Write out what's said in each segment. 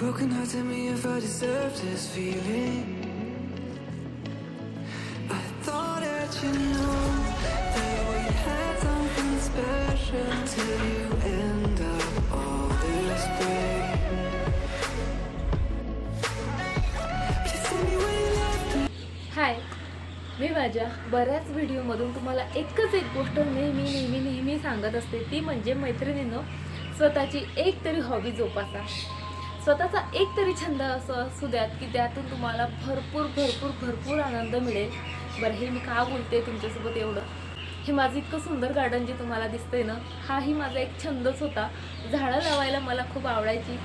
broken heart, tell me if I deserve this feeling. I thought that you know that we had something special till you end up all this way. हाय मी माझ्या बऱ्याच व्हिडिओमधून तुम्हाला एकच एक गोष्ट नेहमी नेहमी नेहमी सांगत असते ती म्हणजे मैत्रिणीनं स्वतःची एक तरी हॉबी जोपासा स्वतःचा एक तरी छंद असं असू द्यात की त्यातून तुम्हाला भरपूर भरपूर भरपूर आनंद मिळेल. बरं हे मी का बोलते तुमच्यासोबत एवढं? हे माझं इतकं सुंदर गार्डन जे तुम्हाला दिसतंय ना हाही माझा एक छंदच होता. झाडं लावायला मला खूप आवडायची.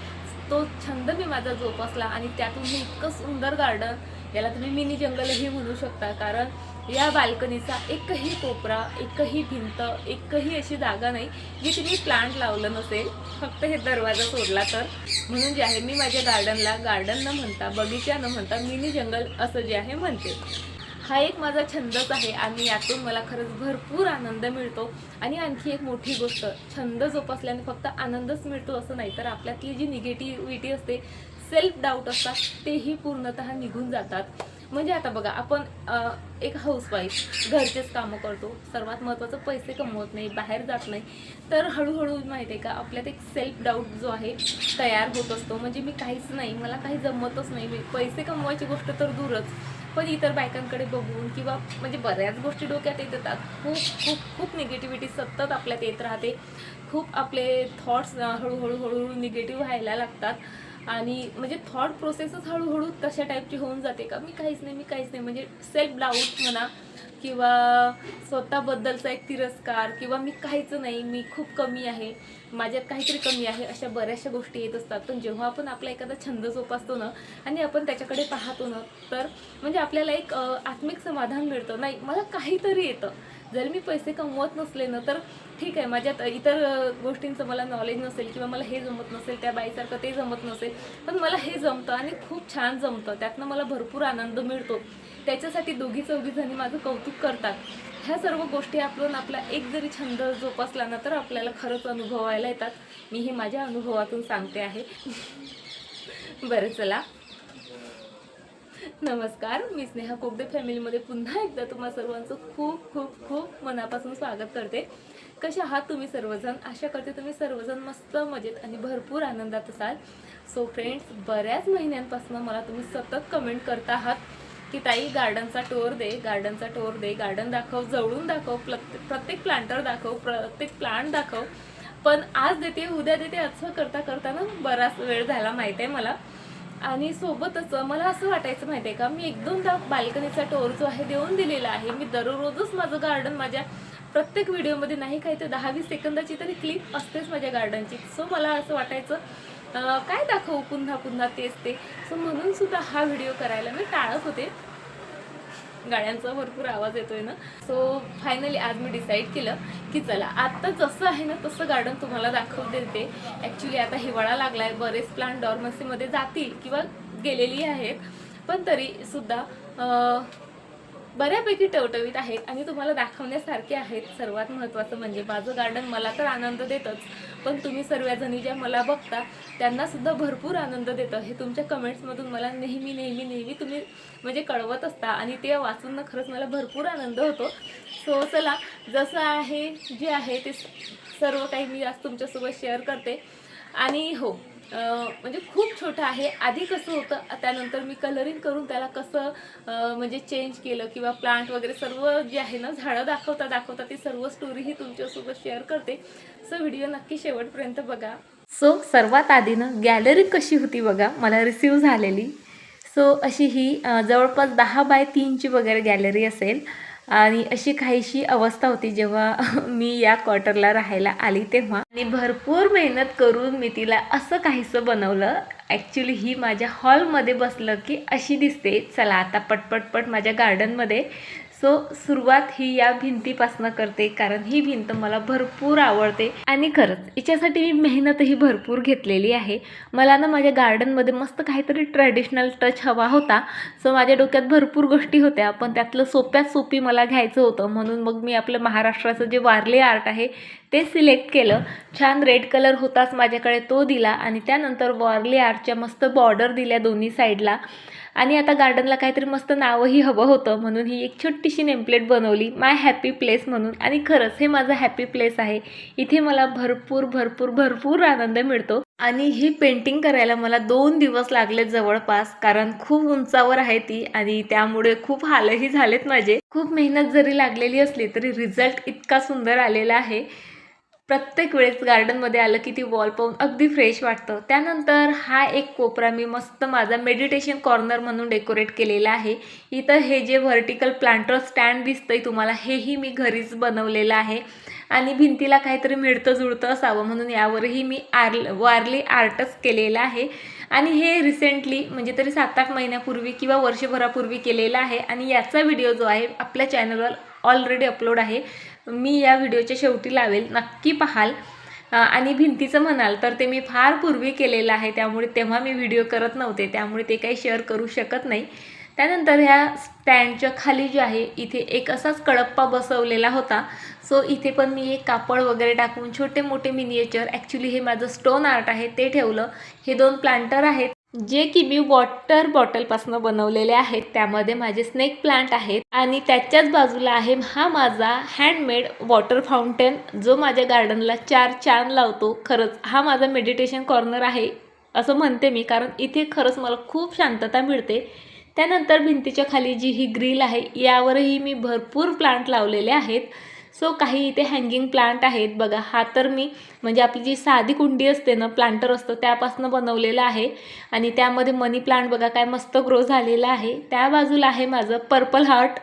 तो छंद मी माझा जोपासला आणि त्यातून हे इतकं सुंदर गार्डन याला तुम्ही मिनी जंगलही म्हणू शकता. कारण या बाल्कनीचा एकही कोपरा एकही भिंत एकही अशी जागा नाही जी तुम्ही प्लांट लावलं नसेल. फक्त हे दरवाजा सोडला तर. म्हणून जे आहे मी माझ्या गार्डनला गार्डन न म्हणता बगीचा न म्हणता मिनी जंगल असं जे आहे म्हणते. हा एक माझा छंदच आहे आणि यातून मला खरंच भरपूर आनंद मिळतो. आणि आणखी एक मोठी गोष्ट छंद जोपासल्याने फक्त आनंदच मिळतो असं नाही तर आपल्यातली जी निगेटिव्हिटी असते सेल्फ डाऊट असतात तेही पूर्णतः निघून जातात. म्हणजे आता बघा आपण एक हाऊसवाईफ घरचेच कामं करतो. सर्वात महत्त्वाचं पैसे कमवत नाही बाहेर जात नाही. तर हळूहळू माहिती आहे का आपल्यात एक सेल्फ डाऊट जो आहे तयार होत असतो. म्हणजे मी काहीच नाही मला काही जमतच नाही. मी पैसे कमवायची गोष्ट तर दूरच. पण इतर बायकांकडे बघून किंवा म्हणजे बऱ्याच गोष्टी डोक्यात येत येतात. खूप खूप खूप निगेटिव्हिटी सतत आपल्यात येत राहते. खूप आपले थॉट्स हळूहळू हळूहळू निगेटिव्ह व्हायला लागतात. आणि म्हणजे थॉट प्रोसेसच हळूहळू तशा टाईपची होऊन जाते का? मी काहीच नाही मी काहीच नाही. म्हणजे सेल्फ डाऊट म्हणा किंवा स्वतःबद्दलचा एक तिरस्कार किंवा मी काहीच नाही मी खूप कमी आहे माझ्यात काहीतरी कमी आहे अशा बऱ्याचशा गोष्टी येत असतात. पण जेव्हा आपण आपला एखादा छंद जोपासतो ना आणि आपण त्याच्याकडे पाहतो ना तर म्हणजे आपल्याला एक आत्मिक समाधान मिळतं. नाही मला काहीतरी येतं. जर मी पैसे कमवत नसले ना तर ठीक आहे माझ्यात इतर गोष्टींचं मला नॉलेज नसेल किंवा मला हे जमत नसेल त्या बाईसारखं ते जमत नसेल पण मला हे जमतं आणि खूप छान जमतं. त्यातनं मला भरपूर आनंद मिळतो. त्याच्यासाठी दोघी चौघीजणी माझं कौतुक करतात. ह्या सर्व गोष्टी आपण आपला एक जरी छंद जोपासला ना तर आपल्याला खरंच अनुभवायला येतात. मी हे माझ्या अनुभवातून सांगते आहे. बरं चला. नमस्कार मी स्नेहा कोगदे फॅमिलीमध्ये पुन्हा एकदा तुम्हा सर्वांचं खूप खूप खूप मनापासून स्वागत करते. कसे आहात तुम्ही सर्वजण? आशा करते तुम्ही सर्वजण मस्त मजेत आणि भरपूर आनंदात असाल. सो फ्रेंड्स बऱ्याच महिन्यांपासून मला तुम्ही सतत कमेंट करता आहात की ताई गार्डनचा टोर दे गार्डनचा टोर दे गार्डन दाखव जवळून दाखव प्रत्येक प्लांटर दाखव प्रत्येक प्लांट दाखव. पण आज देते उद्या देते असं करता करता ना बराच वेळ झाला माहिती आहे मला. आणि सोबतच मला असं वाटायचं माहिती आहे का मी एक दोनदा बाल्कनीचा टोर जो आहे देऊन दिलेला आहे. मी दररोजच माझं गार्डन माझ्या प्रत्येक व्हिडिओमध्ये नाही काही तर दहा वीस सेकंदाची तरी क्लिप असतेच माझ्या गार्डनची सो मला असं वाटायचं काय दाखवू पुन्हा पुन्हा तेच ते. सो म्हणून सुद्धा हा व्हिडिओ करायला मी टाळत होते. गाड्यांचा भरपूर आवाज येतोय ना. सो फायनली आज मी डिसाईड केलं की चला आता जसं आहे ना तसं गार्डन तुम्हाला दाखवून देते. ॲक्च्युली आता हिवाळा लागलाय बरेच प्लांट डॉर्मसीमध्ये जातील किंवा गेलेली आहेत. पण तरी सुद्धा बऱ्यापैकी टवटवीत आहेत आणि तुम्हाला दाखवण्यासारखे आहेत. सर्वात महत्त्वाचं म्हणजे माझं गार्डन मला तर आनंद देतच. पण तुम्ही सर्वजणी ज्या मला बघता त्यांनासुद्धा भरपूर आनंद देतं. हे तुमच्या कमेंट्समधून मला नेहमी नेहमी नेहमी तुम्ही म्हणजे कळवत असता आणि ते वाचून खरंच मला भरपूर आनंद होतो. सो चला जसं आहे जे आहे ते सर्व काही मी आज तुमच्यासोबत शेअर करते. आणि हो म्हणजे खूप छोटं आहे. आधी कसं होतं त्यानंतर मी कलरिंग करून त्याला कसं म्हणजे चेंज केलं किंवा प्लांट वगैरे सर्व जे आहे ना झाडं दाखवता दाखवता ती सर्व स्टोरीही तुमच्यासोबत शेअर करते. सो व्हिडिओ नक्की शेवटपर्यंत बघा. सो सर्वात आधी ना गॅलरी कशी होती बघा मला रिसीव झालेली. सो अशी ही जवळपास दहा बाय तीनची वगैरे गॅलरी असेल. आणि अशी काहीशी अवस्था होती जेव्हा मी या क्वार्टरला राहायला आली तेव्हा. आणि भरपूर मेहनत करून मी तिला असं काहीसं बनवलं. ॲक्च्युली ही माझ्या हॉलमध्ये बसलं की अशी दिसते. चला आता पटपटपट माझ्या गार्डनमध्ये सो सुरुवात ही या भिंतीपासनं करते कारण ही भिंत मला भरपूर आवडते. आणि खरंच हिच्यासाठी मी मेहनतही भरपूर घेतलेली आहे. मला ना माझ्या गार्डनमध्ये मस्त काहीतरी ट्रॅडिशनल टच हवा होता. सो माझ्या डोक्यात भरपूर गोष्टी होत्या पण त्यातलं सोप्यात सोपी मला घ्यायचं होतं. म्हणून मग मी आपलं महाराष्ट्राचं जे वारले आर्ट आहे ते सिलेक्ट केलं. छान रेड कलर होताच माझ्याकडे तो दिला. आणि त्यानंतर वॉर्ली आर्टच्या मस्त बॉर्डर दिल्या दोन्ही साईडला आणि आता गार्डनला काहीतरी मस्त नावही हवं होतं म्हणून ही एक छोटीशी नेमप्लेट बनवली. माय हॅपी प्लेस म्हणून. आणि खरंच हे माझं हॅपी प्लेस आहे. इथे मला भरपूर भरपूर भरपूर आनंद मिळतो. आणि ही पेंटिंग करायला मला दोन दिवस लागले जवळपास कारण खूप उंचावर आहे ती आणि त्यामुळे खूप हालही झालेत माझे. खूप मेहनत जरी लागलेली असली तरी रिझल्ट इतका सुंदर आलेला आहे. प्रत्येक वेळेस गार्डनमध्ये आलं की ती वॉल पाहून अगदी फ्रेश वाटतं. त्यानंतर हा एक कोपरा मी मस्त माझा मेडिटेशन कॉर्नर म्हणून डेकोरेट केलेला आहे. इथं हे जे व्हर्टिकल प्लांटर स्टँड दिसतंय तुम्हाला हेही मी घरीच बनवलेलं आहे. आणि भिंतीला काहीतरी मिळतं जुळतं असावं म्हणून यावरही मी आर्ल वारली आर्टच केलेलं आहे. आणि हे रिसेंटली म्हणजे तरी सात आठ महिन्यापूर्वी किंवा वर्षभरापूर्वी केलेलं आहे. आणि याचा व्हिडिओ जो आहे आपल्या चॅनलवर ऑलरेडी अपलोड आहे. मी या व्हिडिओच्या शेवटी लावेल. नक्की पाहाल. आणि भिंतीचं म्हणाल तर ते मी फार पूर्वी केलेलं आहे. त्यामुळे तेव्हा मी व्हिडिओ करत नव्हते. त्यामुळे ते काही शेअर करू शकत नाही. त्यानंतर ह्या स्टँडच्या खाली जे आहे इथे एक असाच कळप्पा बसवलेला होता. सो इथे पण मी एक कापड वगैरे टाकून छोटे मोठे मिनिएचर ॲक्च्युली हे माझं स्टोन आर्ट आहे ते ठेवलं. हे दोन प्लांटर आहेत. जे की मी वॉटर बॉटलपासून बनवलेले आहेत त्यामध्ये माझे स्नेक प्लांट आहेत आणि त्याच्याच बाजूला आहे हा माझा हँडमेड वॉटर फाउंटेन जो माझ्या गार्डनला चार चान लावतो. खरंच हा माझा मेडिटेशन कॉर्नर आहे असं म्हणते मी कारण इथे खरंच मला खूप शांतता मिळते. त्यानंतर भिंतीच्या खाली जी ही ग्रिल आहे यावरही मी भरपूर प्लांट लावलेले आहेत. सो काही इथे हँगिंग प्लांट आहेत. बघा हा तर मी म्हणजे आपली जी साधी कुंडी असते ना प्लांटर असतं त्यापासून बनवलेलं आहे. आणि त्यामध्ये मनी प्लांट बघा काय मस्त ग्रो झालेला आहे. त्या बाजूला आहे माझं पर्पल हार्ट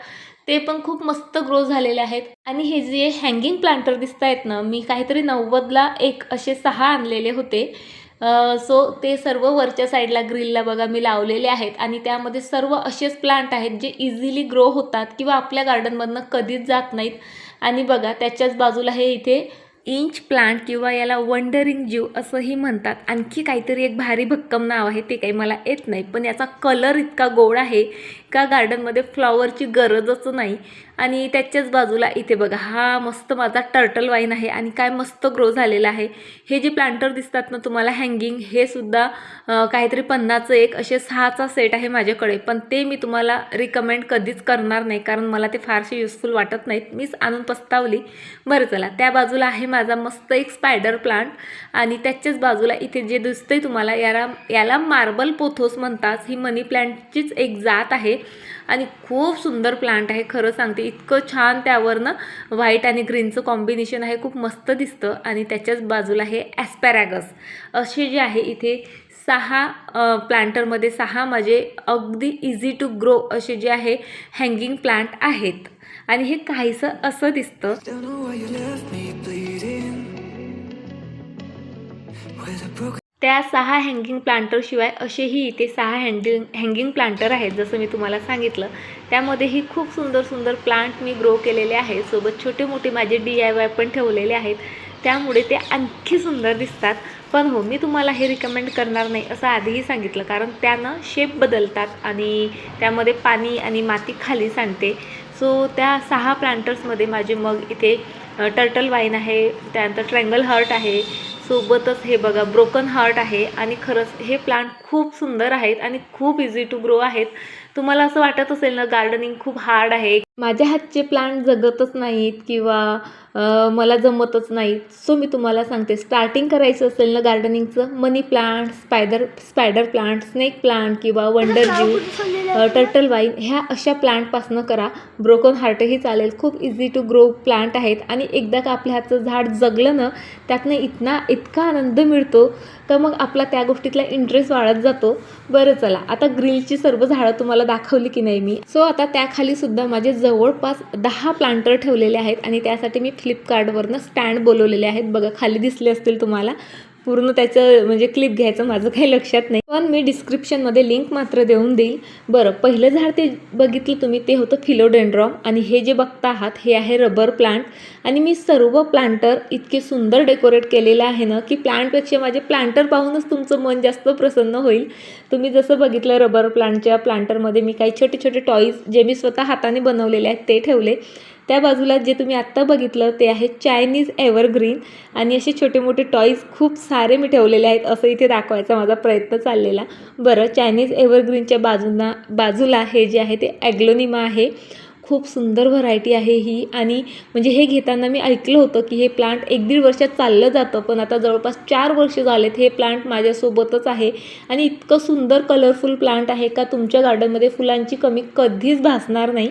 ते पण खूप मस्त ग्रो झालेले आहेत. आणि हे जे हँगिंग प्लांटर दिसत आहेत ना मी काहीतरी नव्वदला एक असे सहा आणलेले होते. सो ते सर्व वरच्या साईडला ग्रिलला बघा मी लावलेले आहेत. आणि त्यामध्ये सर्व असेच प्लांट आहेत जे इझिली ग्रो होतात किंवा आपल्या गार्डनमधनं कधीच जात नाहीत. आणि बघा त्याच्याच बाजूला हे इथे इंच प्लांट किंवा याला वंडरिंग जीव असंही म्हणतात. आणखी काहीतरी एक भारी भक्कम नाव आहे ते काही मला येत नाही. पण याचा कलर इतका गोड आहे का गार्डनमध्ये फ्लॉवरची गरजच नाही. आणि त्याच्याच बाजूला इथे बघा हा मस्त माझा टर्टल वाईन आहे आणि काय मस्त ग्रो झालेला आहे. हे जे प्लांटर दिसतात ना तुम्हाला हँगिंग हे सुद्धा काहीतरी पन्नाचं एक असे सहाचा सेट आहे माझ्याकडे. पण ते मी तुम्हाला रिकमेंड कधीच करणार नाही कारण मला ते फारसे युजफुल वाटत नाहीत. मीच आणून पस्तावली. बरं चला त्या बाजूला आहे माझा मस्त एक स्पायडर प्लांट आणि त्याच्याच बाजूला इथे जे दिसतंय तुम्हाला याला याला मार्बल पोथोस म्हणतात. ही मनी प्लांटचीच एक जात आहे. आणि खूप सुंदर प्लांट आहे खरं सांगते. इतकं छान त्यावरनं व्हाईट आणि ग्रीनचं कॉम्बिनेशन आहे खूप मस्त दिसतं. आणि त्याच्याच बाजूला हे ॲस्पॅरॅगस असे जे आहे इथे सहा प्लांटरमध्ये सहा माझे अगदी इझी टू ग्रो असे जे आहे हँगिंग प्लांट आहेत. आणि हे काहीसं असं दिसतं. त्या सहा हँगिंग प्लांटरशिवाय असेही इथे सहा हँडिंग हँगिंग प्लांटर आहेत जसं मी तुम्हाला सांगितलं. त्यामध्येही खूप सुंदर सुंदर प्लांट मी ग्रो केलेले आहेत सोबत छोटे मोठे माझे डी आय वाय पण ठेवलेले आहेत. त्यामुळे ते आणखी सुंदर दिसतात. पण हो मी तुम्हाला हे रिकमेंड करणार नाही असं आधीही सांगितलं. कारण त्यानं शेप बदलतात आणि त्यामध्ये पाणी आणि माती खाली सांडते. सो त्या सहा प्लांटर्समध्ये माझे मग इथे टर्टल वाईन आहे त्यानंतर ट्रँगल हर्ट आहे सोबतच हे बघा ब्रोकन हार्ट आहे. आणि खरंच हे प्लांट खूप सुंदर आहेत आणि खूप इझी टू ग्रो आहेत. तुम्हाला असं वाटत असेल ना गार्डनिंग खूप हार्ड आहे. माझ्या हातचे प्लांट जगतच नाहीत किंवा मला जमतच नाहीत. सो मी तुम्हाला सांगते स्टार्टिंग करायचं असेल ना गार्डनिंगचं money plant spider spider plant snake plant किंवा वंडर जीव टर्टल वाईन ह्या अशा प्लांटपासनं करा. ब्रोकन हार्टही चालेल. खूप इझी टू ग्रो प्लांट आहेत. आणि एकदा का आपल्या हातचं झाड जगलं ना त्यातनं इतना इतका आनंद मिळतो. तर मग आपला त्या गोष्टीतला इंटरेस्ट वाढत जातो. बरं चला आता ग्रिलची सर्व झाडं तुम्हाला दाखवली की नाही मी. सो आता त्याखाली सुद्धा माझे जवळपास दहा प्लांटर ठेवलेले आहेत आणि त्यासाठी मी फ्लिपकार्टवरनं स्टँड बोलवलेले आहेत. बघा खाली दिसले असतील तुम्हाला. पूर्ण त्याचं म्हणजे क्लिप घ्यायचं माझं काही लक्षात नाही. पण मी डिस्क्रिप्शनमध्ये लिंक मात्र देऊन देईल. बरं पहिलं झाड ते बघितलं तुम्ही ते होतं फिलोडेंड्रॉम आणि हे जे बघता आहात हे आहे रबर प्लांट आणि मी सर्व प्लांटर इतके सुंदर डेकोरेट केलेलं आहे ना की प्लांटपेक्षा माझे प्लांटर पाहूनच तुमचं मन जास्त प्रसन्न होईल. तुम्ही जसं बघितलं रबर प्लांटच्या प्लांटरमध्ये मी काही छोटे छोटे टॉईज जे मी स्वतः हाताने बनवलेले आहेत ते ठेवले. त्या बाजूला जे तुम्ही आत्ता बघितलं ते आहे चायनीज एव्हरग्रीन आणि असे छोटे मोठे टॉईज खूप सारे मी ठेवलेले आहेत असं इथे दाखवायचा माझा प्रयत्न चाललेला. बरं चायनीज एव्हरग्रीनच्या बाजूना बाजूला हे जे आहे ते ॲग्लोनिमा आहे. खूप सुंदर व्हरायटी आहे ही. आणि म्हणजे हे घेताना मी ऐकलं होतं की हे प्लांट एक दीड वर्षात चाललं जातं पण आता जवळपास चार वर्ष झालेत हे प्लांट माझ्यासोबतच आहे. आणि इतकं सुंदर कलरफुल प्लांट आहे का तुमच्या गार्डनमध्ये फुलांची कमी कधीच भासणार नाही.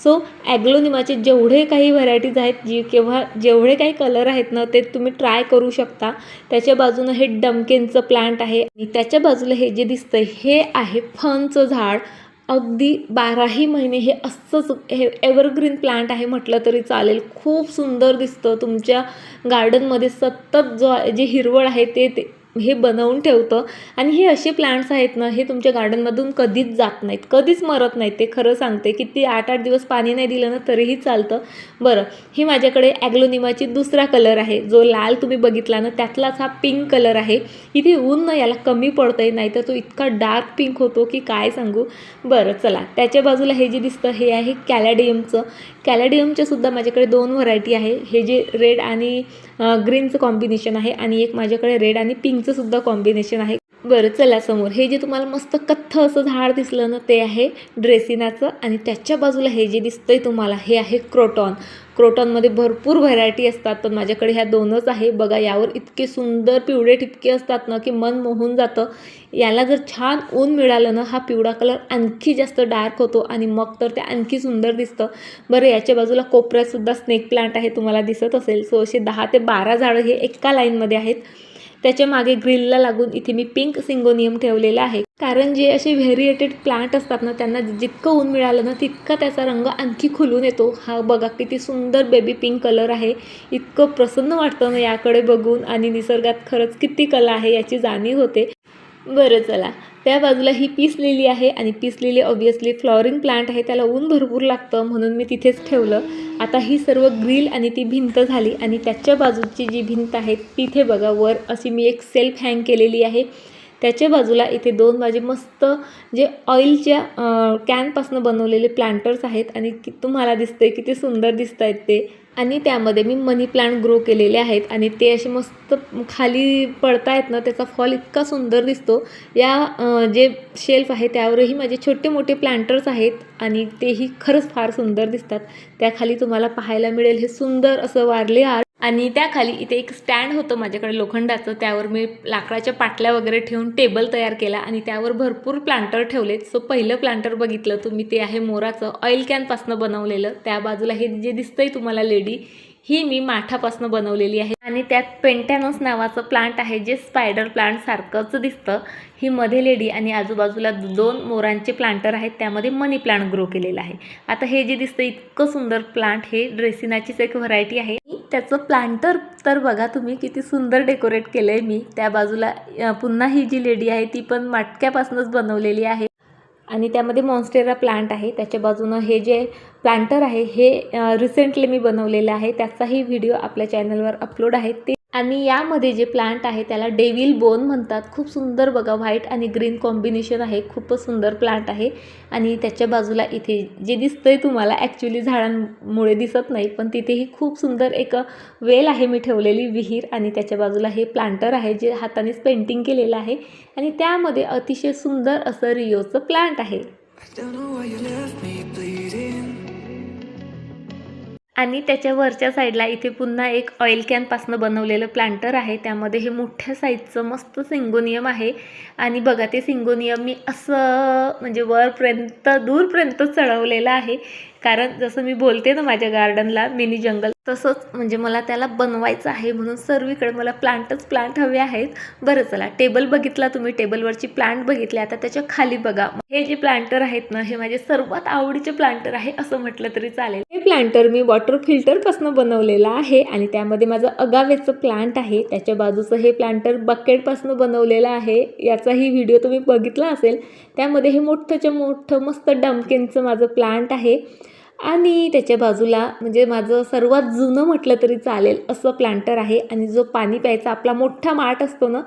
सो ॲग्लोनिमाचे जेवढे काही व्हरायटीज आहेत जी किंवा जेवढे काही कलर आहेत ना ते तुम्ही ट्राय करू शकता. त्याच्या बाजूनं हे डमकेनचं प्लांट आहे. आणि त्याच्या बाजूला हे जे दिसतंय हे आहे फनचं झाड. अगदी बाराही महिने हे असंच हे एव्हरग्रीन प्लांट आहे म्हटलं तरी चालेल. खूप सुंदर दिसतं. तुमच्या गार्डनमध्ये सतत जो जे हिरवळ आहे ते ते हे बनवून ठेवतं. आणि हे असे प्लांट्स आहेत ना हे तुमच्या गार्डनमधून कधीच जात नाहीत. कधीच मरत नाहीत. ते खरं सांगते किती आठ आठ दिवस पाणी नाही दिलं ना तरीही चालतं. बरं ही माझ्याकडे ॲग्लोनिमाची दुसरा कलर आहे. जो लाल तुम्ही बघितला ना त्यातलाच हा पिंक कलर आहे. इथे ऊन ना याला कमी पडतं आहे नाहीतर तो इतका डार्क पिंक होतो की काय सांगू? बरं चला. त्याच्या बाजूला हे जे दिसतं हे आहे कॅलॅडियमचं कॅलॅडियमच्या सुद्धा माझ्याकडे दोन व्हरायटी आहे. हे जे रेड आणि ग्रीनचं कॉम्बिनेशन आहे आणि एक माझ्याकडे रेड आणि पिंकचं सुद्धा कॉम्बिनेशन आहे. बरं चला समोर. हे जे तुम्हाला मस्त कथ्थ असं झाड दिसलं ना ते आहे ड्रेसिनाचं आणि त्याच्या बाजूला हे जे दिसतंय तुम्हाला हे आहे क्रोटॉन. क्रोटॉनमध्ये भरपूर व्हरायटी असतात पण माझ्याकडे ह्या दोनच आहे. बघा यावर इतके सुंदर पिवळे ठिपके असतात ना की मन मोहून जातं. याला जर छान ऊन मिळालं ना हा पिवळा कलर आणखी जास्त डार्क होतो आणि मग तर ते आणखी सुंदर दिसतं. बरं याच्या बाजूला कोपऱ्यातसुद्धा स्नेक प्लांट आहे तुम्हाला दिसत असेल. सो असे दहा ते बारा झाडं हे एका लाईनमध्ये आहेत. त्याच्यामागे ग्रिलला लागून इथे मी पिंक सिंगोनियम ठेवलेला आहे. कारण जे असे व्हेरिएटेड प्लांट असतात ना त्यांना जितकं ऊन मिळालं ना तितका त्याचा रंग आणखी खुलून येतो. हा बघा किती सुंदर बेबी पिंक कलर आहे. इतकं प्रसन्न वाटतं ना याकडे बघून आणि निसर्गात खरंच किती कला आहे याची जाणीव होते. बरं चला त्या बाजूला ही पिसलेली आहे आणि peace lily lily obviously flowering plant आहे त्याला ऊन भरपूर लागतं म्हणून मी तिथेच ठेवलं. आता ही सर्व ग्रिल आणि ती भिंत झाली आणि त्याच्या बाजूची जी भिंत आहे तिथे बघा वर अशी मी एक सेल्फ हँग केलेली आहे. त्याच्या बाजूला इथे दोन माझे मस्त जे ऑइलच्या कॅनपासून बनवलेले प्लांटर्स आहेत आणि कि तुम्हाला दिसतंय किती सुंदर दिसत आहेत ते. आणि त्यामध्ये मी मनी प्लांट ग्रो केलेले आहेत आणि ते असे मस्त खाली पडतायत ना त्याचा फॉल इतका सुंदर दिसतो. या जे शेल्फ आहे त्यावरही माझे छोटे मोठे प्लांटर्स आहेत आणि तेही खरंच फार सुंदर दिसतात. त्याखाली तुम्हाला पाहायला मिळेल हे सुंदर असं वारले आर्ट आणि त्याखाली इथे एक स्टँड होतं माझ्याकडे लोखंडाचं. त्यावर मी लाकडाच्या पाटल्या वगैरे ठेवून टेबल तयार केला आणि त्यावर भरपूर प्लांटर ठेवलेत. सो पहिलं प्लांटर बघितलं तुम्ही ते आहे मोराचं ऑइल कॅनपासनं बनवलेलं. त्या बाजूला हे जे दिसतंय तुम्हाला लेडी ही मी माठापासून बनवलेली आहे. आणि त्यात पेंटॅनोस नावाचं प्लांट आहे जे स्पायडर प्लांट सारखंच दिसतं. ही मध्ये लेडी आणि आजूबाजूला दोन मोरांचे प्लांटर आहेत त्यामध्ये मनी प्लांट ग्रो केलेला आहे. आता हे जे दिसतं इतकं सुंदर प्लांट हे ड्रेसिनाचीच एक व्हरायटी आहे. त्याचं प्लांटर तर बघा तुम्ही किती सुंदर डेकोरेट केलं आहे मी. त्या बाजूला पुन्हा ही जी लेडी आहे ती पण मटक्यापासूनच बनवलेली आहे. आणि त्यामध्ये मॉन्स्टेरा प्लांट आहे. त्याच्या बाजूनं हे जे प्लांटर आहे हे रिसेंटली मी बनवलेलं आहे. त्याचाही व्हिडिओ आपल्या चॅनलवर अपलोड आहे. ते आणि यामध्ये जे प्लांट आहे त्याला डेविल बोन म्हणतात. खूप सुंदर बघा व्हाईट आणि ग्रीन कॉम्बिनेशन आहे. खूपच सुंदर प्लांट आहे. आणि त्याच्या बाजूला इथे जे दिसतंय तुम्हाला ॲक्च्युली झाडांमुळे दिसत नाही पण तिथेही खूप सुंदर एक वेल आहे मी ठेवलेली विहीर. आणि त्याच्या बाजूला हे प्लांटर आहे जे हातानेच पेंटिंग केलेलं आहे. आणि त्यामध्ये अतिशय सुंदर असं रिओचं प्लांट आहे. आणि त्याच्या वरच्या साईडला इथे पुन्हा एक ऑइल कॅनपासनं बनवलेलं प्लांटर आहे. त्यामध्ये हे मोठ्या साईजचं मस्त सिंगोनियम आहे. आणि बघा ते सिंगोनियम मी असं म्हणजे वरपर्यंत दूरपर्यंत चढवलेलं आहे. कारण जसं मी बोलते ना माझ्या गार्डनला मिनी जंगल तसंच म्हणजे मला त्याला बनवायचं आहे म्हणून सर्वीकडे मला प्लांटच प्लांट हवे आहेत. बरं चला टेबल बघितला तुम्ही टेबलवरची प्लांट बघितली आता त्याच्याखाली बघा. हे जे प्लांटर आहेत ना हे माझे सर्वात आवडीचे प्लांटर आहे असं म्हटलं तरी चालेल. हे प्लांटर मी वॉटर फिल्टरपासून बनवलेलं आहे आणि त्यामध्ये माझं अगावेचं प्लांट आहे. त्याच्या बाजूचं हे प्लांटर बकेटपासून बनवलेलं आहे. याचाही व्हिडिओ तुम्ही बघितला असेल. त्यामध्ये हे मोठंच्या मोठं मस्त डमकेनचं माझं प्लांट आहे. आणि त्याच्या बाजूला म्हणजे माझं सर्वात जुनं म्हटलं तरी चालेल असं प्लांटर आहे. आणि जो पाणी प्यायचा आपला मोठा माठ असतो ना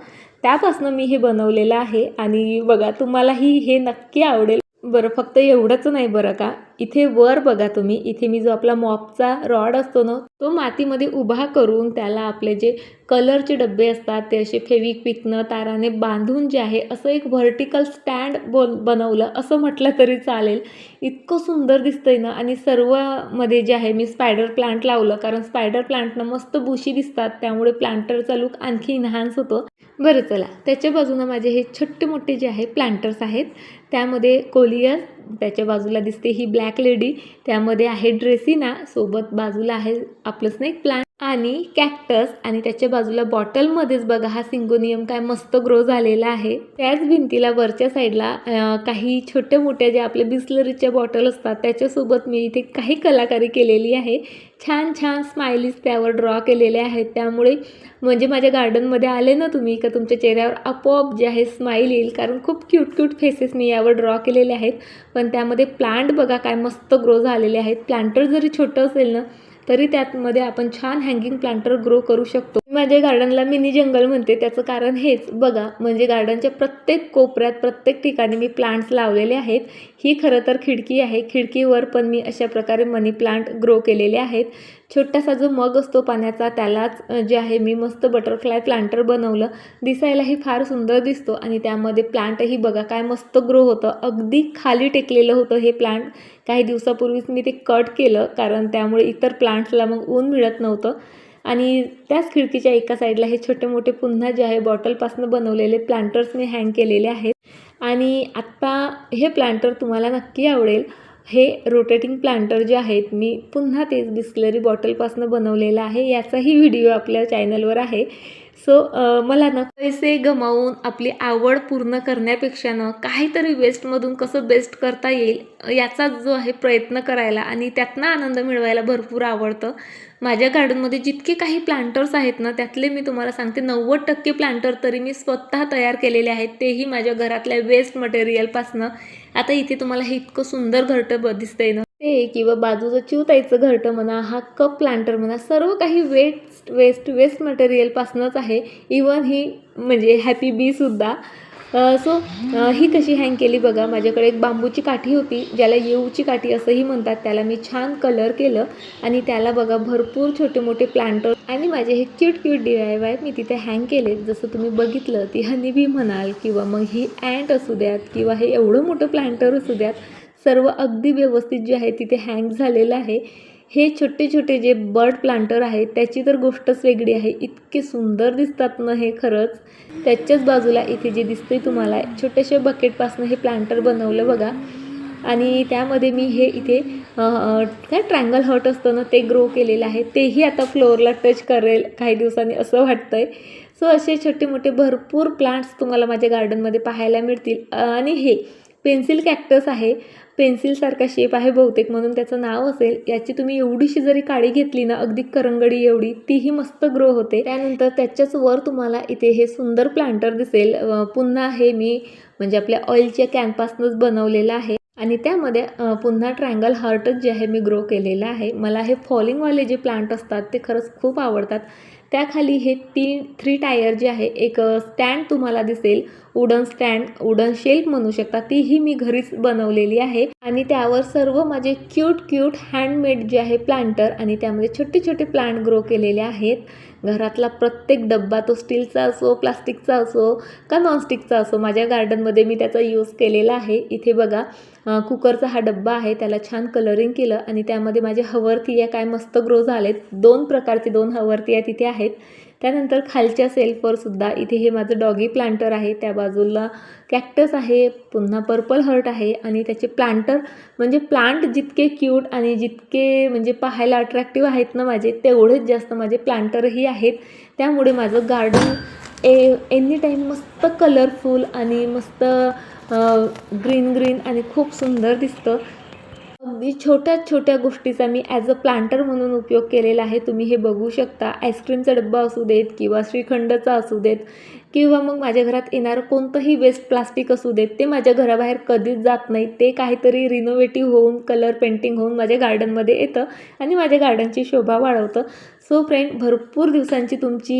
त्यापासनं मी हे बनवलेलं आहे. आणि बघा तुम्हालाही हे नक्की आवडेल. बरं फक्त एवढंच नाही बरं का? इथे वर बघा तुम्ही. इथे मी जो आपला मॉपचा रॉड असतो ना तो मातीमध्ये उभा करून त्याला आपले जे कलरचे डबे असतात ते असे फेविक्विकनं ताराने बांधून जे आहे असं एक व्हर्टिकल स्टँड बोल बनवलं असं म्हटलं तरी चालेल. इतकं सुंदर दिसतंय ना आणि सर्वमध्ये जे आहे मी स्पायडर प्लांट लावलं कारण स्पायडर प्लांटनं मस्त बुशी दिसतात त्यामुळे प्लांटरचा लुक आणखी इन्हान्स होतो. बरं चला त्याच्या बाजूनं माझे हे छोटे मोठे जे आहे प्लांटर्स आहेत त्यामध्ये कोलियस त्याच्या बाजूला दिसते ही ब्लॅक लेडी त्यामध्ये आहे ड्रेसिना. सोबत बाजूला आहे आपलं स्नेक प्लांट आणि कॅक्टस आणि त्याच्या बाजूला बॉटलमध्येच बघा हा सिंगोनियम काय मस्त ग्रो झालेला आहे. त्याच भिंतीला वरच्या साईडला काही छोट्या मोठ्या ज्या आपल्या बिस्लरीच्या बॉटल असतात त्याच्यासोबत मी इथे काही कलाकारी केलेली आहे. छान छान स्माइलीज त्यावर ड्रॉ केलेले आहेत. त्यामुळे म्हणजे माझ्या गार्डनमध्ये आले ना तुम्ही का तुमच्या चेहऱ्यावर आपोआप जे आहे स्माईल येईल कारण खूप क्यूट क्यूट फेसेस मी यावर ड्रॉ केलेले आहेत. पण त्यामध्ये प्लांट बघा काय मस्त ग्रो झालेले आहेत. प्लांटर जरी छोटं असेल ना तरी त्यामध्ये आपण छान हँगिंग प्लांटर ग्रो करू शकतो. माझ्या गार्डनला मिनी जंगल म्हणते त्याचं कारण हेच. बघा म्हणजे गार्डनच्या प्रत्येक कोपऱ्यात प्रत्येक ठिकाणी मी प्लांट्स लावलेले आहेत. ही खरं तर खिडकी आहे. खिडकीवर पण मी अशा प्रकारे मनी प्लांट ग्रो केलेले आहेत. छोटासा जो मग असतो पाण्याचा त्यालाच जे आहे मी मस्त बटरफ्लाय प्लांटर बनवलं. दिसायलाही फार सुंदर दिसतो आणि त्यामध्ये प्लांटही बघा काय मस्त ग्रो होतं. अगदी खाली टेकलेलं होतं हे प्लांट काही दिवसापूर्वीच मी ते कट केलं कारण त्यामुळे इतर प्लांट्सला मग ऊन मिळत नव्हतं. आणि त्याच खिडकीच्या एका साईडला हे छोटे मोठे पुन्हा जे आहे बॉटलपासून बनवलेले प्लांटर्स मी हँग केलेले आहेत. आणि आत्ता हे प्लांटर तुम्हाला नक्की आवडेल. हे रोटेटिंग प्लांटर जे आहेत मी पुन्हा तेच बिस्लरी बॉटलपासून बनवलेलं आहे याचाही व्हिडिओ आपल्या चॅनलवर आहे. सो मला ना पैसे गमावून आपली आवड पूर्ण करण्यापेक्षा ना काहीतरी वेस्टमधून कसं बेस्ट करता येईल याचा जो आहे प्रयत्न करायला आणि त्यातनं आनंद मिळवायला भरपूर आवडतं. माझ्या गार्डनमध्ये जितके काही प्लांटर्स आहेत ना त्यातले मी तुम्हाला सांगते नव्वद टक्के प्लांटर तरी मी स्वतः तयार केलेले आहेत तेही माझ्या घरातल्या वेस्ट मटेरियलपासनं आता इथे तुम्हाला हे इतकं सुंदर घरटं ब दिसतंय ना. ते किंवा बाजूचं चिवताईचं घरटं म्हणा हा कप प्लांटर म्हणा सर्व काही वेस्ट वेस्ट वेस्ट मटेरियलपासूनच आहे. इवन ही म्हणजे हॅपी बीसुद्धा सो ही कशी हँग केली बघा. माझ्याकडे एक बांबूची काठी होती ज्याला येऊची काठी असंही म्हणतात. त्याला मी छान कलर केलं आणि त्याला बघा भरपूर छोटे मोठे प्लांटर आणि माझे हे cute cute D I Y मी तिथे हँग केले. जसं तुम्ही बघितलं ती हनीबी म्हणाल किंवा मग ही अँट असू द्यात किंवा हे एवढं मोठं प्लांटर असू द्यात सर्व अगदी व्यवस्थित जे आहे तिथे हँग झालेलं आहे. हे छोटे छोटे जे बर्ड प्लांटर आहेत त्याची तर गोष्टच वेगळी आहे. इतके सुंदर दिसतात ना हे खरंच. त्याच्याच बाजूला इथे जे दिसते तुम्हाला छोट्याशा बकेटपासून हे प्लांटर बनवलं बघा. आणि त्यामध्ये मी हे इथे काय ट्रँगल हट असतं ना ते ग्रो केलेलं आहे. तेही आता फ्लोअरला टच करेल काही दिवसांनी असं वाटतं आहे सो असे छोटे मोठे भरपूर प्लांट्स तुम्हाला माझ्या गार्डनमध्ये पाहायला मिळतील. आणि हे पेन्सिल कॅक्टस आहे. पेन्सिलसारखा शेप आहे बहुतेक म्हणून त्याचं नाव असेल. याची तुम्ही एवढीशी जरी काळी घेतली ना अगदी करंगडी एवढी तीही मस्त ग्रो होते. त्यानंतर त्याच्याच वर तुम्हाला इथे हे सुंदर प्लांटर दिसेल. पुन्हा हे मी म्हणजे आपल्या ऑइलच्या कॅनपासनंच बनवलेलं आहे. आणि त्यामध्ये पुन्हा ट्रँगल हार्टच जे आहे मी ग्रो केलेलं आहे. मला हे फॉलिंगवाले जे प्लांट असतात ते खरंच खूप आवडतात. त्याखाली हे तीन थ्री टायर जे आहे एक स्टँड तुम्हाला दिसेल. वुडन स्टँड वुडन शेल्फ म्हणू शकता तीही मी घरीच बनवलेली आहे. आणि त्यावर सर्व माझे क्यूट क्यूट हँडमेड जे आहे प्लांटर आणि त्यामध्ये छोटे छोटे प्लांट ग्रो केलेले आहेत. घरातला प्रत्येक डब्बा तो स्टीलचा असो प्लास्टिकचा असो का नॉनस्टिकचा असो माझ्या गार्डनमध्ये मी त्याचा यूज केलेला आहे. इथे बघा कुकरचा हा डब्बा आहे त्याला छान कलरिंग केलं आणि त्यामध्ये माझे हवरतिया काय मस्त ग्रो झालेत. दोन प्रकारचे दोन हवरतिया तिथे आहेत. त्यानंतर खालच्या सेल्फवर सुद्धा इथे हे माझं डॉगी प्लांटर आहे. त्या बाजूला कॅक्टस आहे पुन्हा पर्पल हर्ट आहे आणि त्याचे प्लांटर म्हणजे प्लांट जितके क्यूट आणि जितके म्हणजे पाहायला अट्रॅक्टिव्ह आहेत ना माझे तेवढेच जास्त माझे प्लांटरही आहेत. त्यामुळे माझं गार्डन ए एनी टाईम मस्त कलरफुल आणि मस्त ग्रीन ग्रीन आणि खूप सुंदर दिसतं. अगदी छोट्या छोट्या गोष्टीचा मी ॲज अ प्लांटर म्हणून उपयोग केलेला आहे. तुम्ही हे बघू शकता. आईस्क्रीमचा डब्बा असू देत किंवा श्रीखंडचा असू देत किंवा मग माझ्या घरात येणारं कोणतंही वेस्ट प्लास्टिक असू देत ते माझ्या घराबाहेर कधीच जात नाही. ते काहीतरी रिनोव्हेटिव्ह होऊन कलर पेंटिंग होऊन माझ्या गार्डनमध्ये येतं आणि माझ्या गार्डनची शोभा वाढवतं. सो फ्रेंड भरपूर दिवसांची तुमची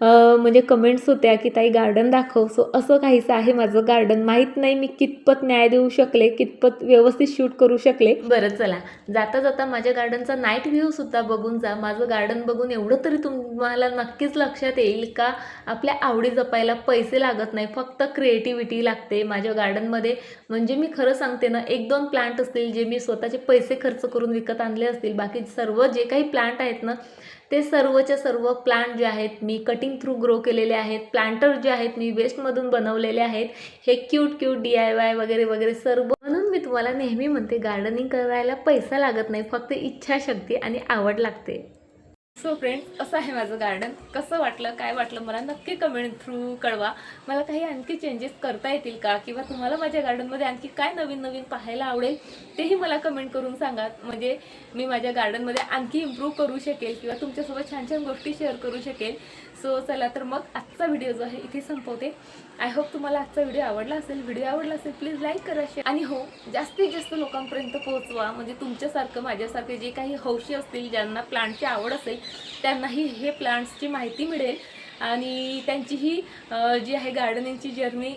म्हणजे कमेंट्स होत्या की ताई गार्डन दाखव. सो असं काहीसं आहे माझं गार्डन माहीत नाही मी कितपत न्याय देऊ शकले कितपत व्यवस्थित शूट करू शकले. बरं चला. जाता जाता माझ्या गार्डनचा नाईट व्ह्यू सुद्धा बघून जा. माझं गार्डन बघून एवढं तरी तुम्हाला नक्कीच लक्षात येईल का? आपल्या आवडी जपायला पैसे लागत नाही. फक्त क्रिएटिव्हिटी लागते माझ्या गार्डनमध्ये म्हणजे मी खरं सांगते ना एक दोन प्लांट असतील जे मी स्वतःचे पैसे खर्च करून विकत आणले असतील बाकी सर्व जे काही प्लांट आहेत ना ते सर्वच्या सर्व प्लांट जे आहेत मी कटिंग थ्रू ग्रो केलेले आहेत प्लांटर जे आहेत मी वेस्टमधून बनवलेले आहेत हे cute cute D I Y वगैरे वगैरे सर्व म्हणून मी तुम्हाला नेहमी म्हणते गार्डनिंग करायला पैसा लागत नाही फक्त इच्छाशक्ती आणि आवड लागते. सो फ्रेंड्स असं आहे माझं गार्डन कसं वाटलं काय वाटलं मला नक्की कमेंट थ्रू कळवा. मला काही आणखी चेंजेस करता येतील का? किंवा तुम्हाला माझ्या गार्डनमध्ये आणखी काय नवीन नवीन पाहायला आवडेल? तेही मला कमेंट करून सांगा. म्हणजे मी माझ्या गार्डनमध्ये आणखी इम्प्रूव्ह करू शकेल किंवा तुमच्यासोबत छान छान गोष्टी शेअर करू शकेल. सो चला तर मग आजचा व्हिडिओ जो आहे इथे संपवते. आय होप तुम्हाला आजचा व्हिडिओ आवडला असेल. व्हिडिओ आवडला असेल प्लीज लाईक करा शेअर आणि हो जास्तीत जास्त लोकांपर्यंत पोहोचवा. म्हणजे तुमच्यासारखं माझ्यासारखे जे काही हौशी असतील ज्यांना प्लांटची आवड असेल त्यांनाही हे प्लांट्सची माहिती मिळेल. आणि त्यांचीही जी आहे गार्डनिंगची जर्नी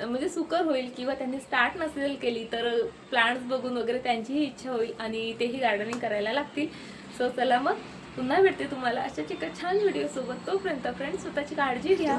म्हणजे सुकर होईल किंवा त्यांनी स्टार्ट नसेल केली तर प्लांट्स बघून वगैरे त्यांचीही इच्छा होईल आणि तेही गार्डनिंग करायला लागतील. सो चला मग पुन्हा भेटते तुम्हाला. अशाच एका छान व्हिडिओसोबत तोपर्यंत फ्रेंड स्वतःची काळजी घ्या.